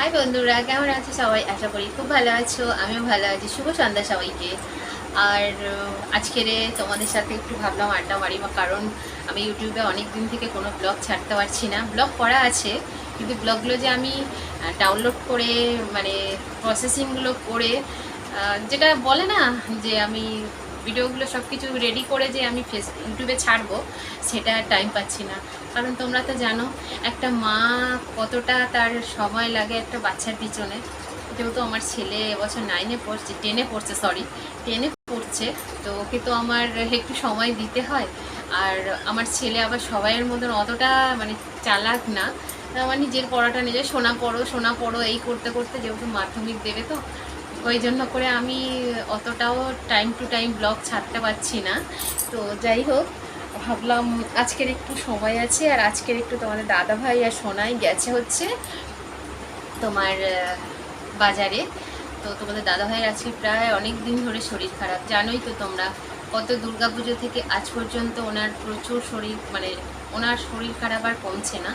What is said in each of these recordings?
High বন্ধুরা, কেমন আছো সবাই? আশা করি খুব ভালো আছো, আমিও ভালো আছি। শুভ সন্ধ্যা সবাইকে। আর আজকের তোমাদের সাথে একটু ভাবলাম আড্ডা মারি কারণ আমি ইউটিউবে অনেক দিন থেকে কোনো ব্লগ ছাড়তে পারছি না। ব্লগ করা আছে, কিন্তু ব্লগগুলো যে আমি ডাউনলোড করে মানে প্রসেসিংগুলো করে যেটা বলে না যে আমি ভিডিওগুলো সব কিছু রেডি করে যে আমি ফেস ইউটিউবে ছাড়বো, সেটা টাইম পাচ্ছি না। কারণ তোমরা তো জানো, একটা মা কতটা তার সময় লাগে একটা বাচ্চার পিছনে। যেহেতু আমার ছেলে এবছর নাইনে পড়ছে টেনে পড়ছে সরি টেনে পড়ছে, তো ওকে তো আমার একটু সময় দিতে হয়। আর আমার ছেলে আবার সবাইয়ের মতন অতটা মানে চালাক না। আমার নিজের পড়াটা নিজে সোনা পড়ো সোনা পড়ো, এই করতে করতে যেহেতু মাধ্যমিক দেবে তো ওই জন্য করে আমি অতটাও টাইম টু টাইম ব্লগ ছাড়তে পারছি না। তো যাই হোক, ভাবলাম আজকের একটু সময় আছে আর আজকের একটু তোমাদের দাদা ভাই আর সোনাই গেছে হচ্ছে তোমার বাজারে। তো তোমাদের দাদা ভাইয়ের আজকে প্রায় অনেক দিন ধরে শরীর খারাপ। জানোই তো তোমরা, কত দুর্গাপুজো থেকে আজ পর্যন্ত ওনার প্রচুর শরীর মানে ওনার শরীর খারাপ আর কমছে না।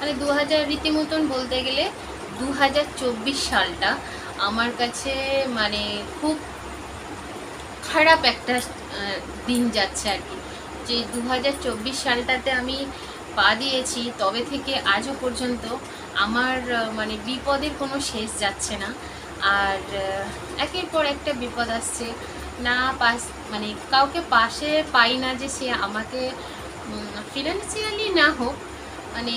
মানে দু হাজার রীতিমতন বলতে গেলে দু হাজার চব্বিশ সালটা আমার কাছে মানে খুব খারাপ একটা দিন যাচ্ছে আর কি। যে দু হাজার চব্বিশ সালটাতে আমি পা দিয়েছি, তবে থেকে আজও পর্যন্ত আমার মানে বিপদের কোনো শেষ যাচ্ছে না। আর একের পর একটা বিপদ আসছে। না পাস মানে কাউকে পাশে পাই না যে সে আমাকে ফিনান্সিয়ালি না হোক মানে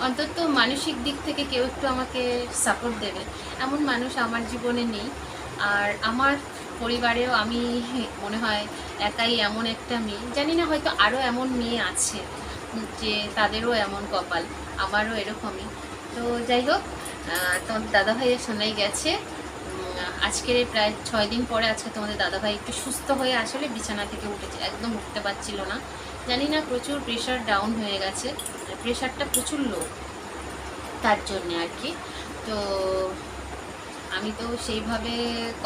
অন্তত মানসিক দিক থেকে কেউ একটু আমাকে সাপোর্ট দেবে। এমন মানুষ আমার জীবনে নেই। আর আমার পরিবারেও আমি মনে হয় একাই এমন একটা মেয়ে। জানি না হয়তো আরও এমন মেয়ে আছে যে তাদেরও এমন কপাল আমারও এরকমই। তো যাই হোক আহ, তোমাদের দাদাভাইয়ের শোনাই গেছে। আজকের প্রায় ছয় দিন পরে আজকে তোমাদের দাদাভাই একটু সুস্থ হয়ে আসলে বিছানা থেকে উঠেছে। একদম উঠতে পারছিল না। জানি না, প্রচুর প্রেশার ডাউন হয়ে গেছে। প্রেশারটা প্রচুর লো তার জন্যে আর কি। তো আমি তো সেইভাবে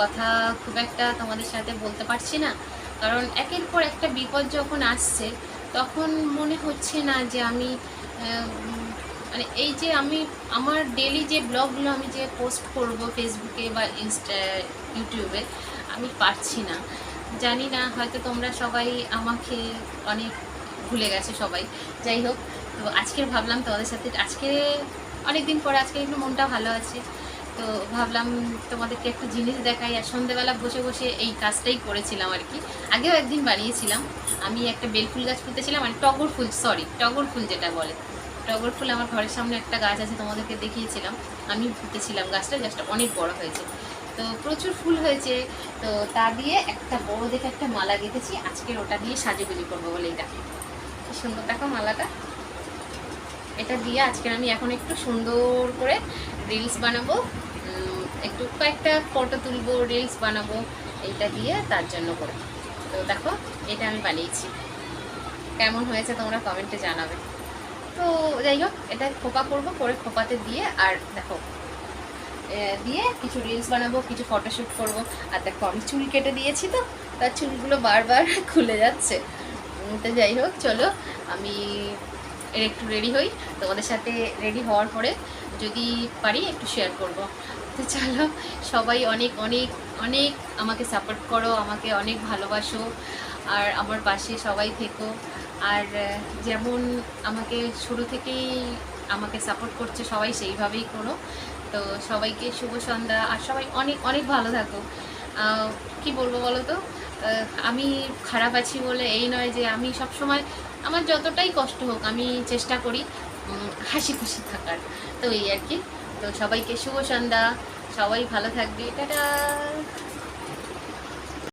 কথা খুব একটা তোমাদের সাথে বলতে পারছি না। কারণ একের পর একটা বিপদ যখন আসছে, তখন মনে হচ্ছে না যে আমি মানে এই যে আমি, আমার ডেলি যে ব্লগগুলো আমি যে পোস্ট করব ফেসবুকে বা ইনস্টা ইউটিউবে আমি পারছি না। জানি না, হয়তো তোমরা সবাই আমাকে অনেক ভুলে গেছে সবাই। যাই হোক, তো আজকের ভাবলাম তোমাদের সাথে, আজকে অনেক দিন পরে, আজকে একটু মনটা ভালো আছে। তো ভাবলাম তোমাদেরকে একটা জিনিস দেখাই, আর সন্ধেবেলা বসে বসে এই কাজটাই করেছিলাম আর কি। আগেও একদিন বানিয়েছিলাম। আমি একটা বেলফুল গাছ পুঁতেছিলাম মানে টগর ফুল সরি টগর ফুল যেটা বলে। টগর ফুল আমার ঘরের সামনে একটা গাছ আছে, তোমাদেরকে দেখিয়েছিলাম। আমি পুঁতেছিলাম গাছটা গাছটা অনেক বড় হয়েছে। তো প্রচুর ফুল হয়েছে। তো তা দিয়ে একটা বড় দেখে একটা মালা গেঁথেছি। আজকের ওটা দিয়ে সাজুগুজি করব বলে এটা। সুন্দর। দেখো মালাটা। এটা দিয়ে আজকে আমি এখন একটু সুন্দর করে রিলস বানাবো। একটু কয়েকটা ফটো তুলবো রিলস বানাবো। এইটা দিয়ে তার জন্য করে। তো দেখো, এটা আমি বানিয়েছি। কেমন হয়েছে তোমরা কমেন্টে জানাবে। তো যাই হোক, এটা খোপা করব করে খোপাতে দিয়ে আর দেখো দিয়ে কিছু রিলস বানাবো, কিছু ফটোশ্যুট করব। আর দেখো, আমি চুল কেটে দিয়েছি তো তার চুলগুলো বারবার খুলে যাচ্ছে। তো যাই হোক, চলো আমি এর একটু রেডি হই। তোমাদের সাথে রেডি হওয়ার পরে যদি পারি একটু শেয়ার করব। তো চলো, সবাই অনেক অনেক অনেক আমাকে সাপোর্ট করো, আমাকে অনেক ভালোবাসো। আর আমার পাশে সবাই থেকো। আর যেমন আমাকে শুরু থেকেই আমাকে সাপোর্ট করছে, সবাই সেইভাবেই করো। তো সবাইকে শুভ সন্ধ্যা। আর সবাই অনেক অনেক ভালো থাকো। কি বলব বলো তো? আমি খারাপ আছি বলে এই নয় যে আমি সব সময় আমার যতটাই কষ্ট হোক আমি চেষ্টা করি হাসি খুশি থাকার। তো এই আর কি। তো সবাইকে শুভ সন্ধ্যা। সবাই ভালো থাকবে। টাটা!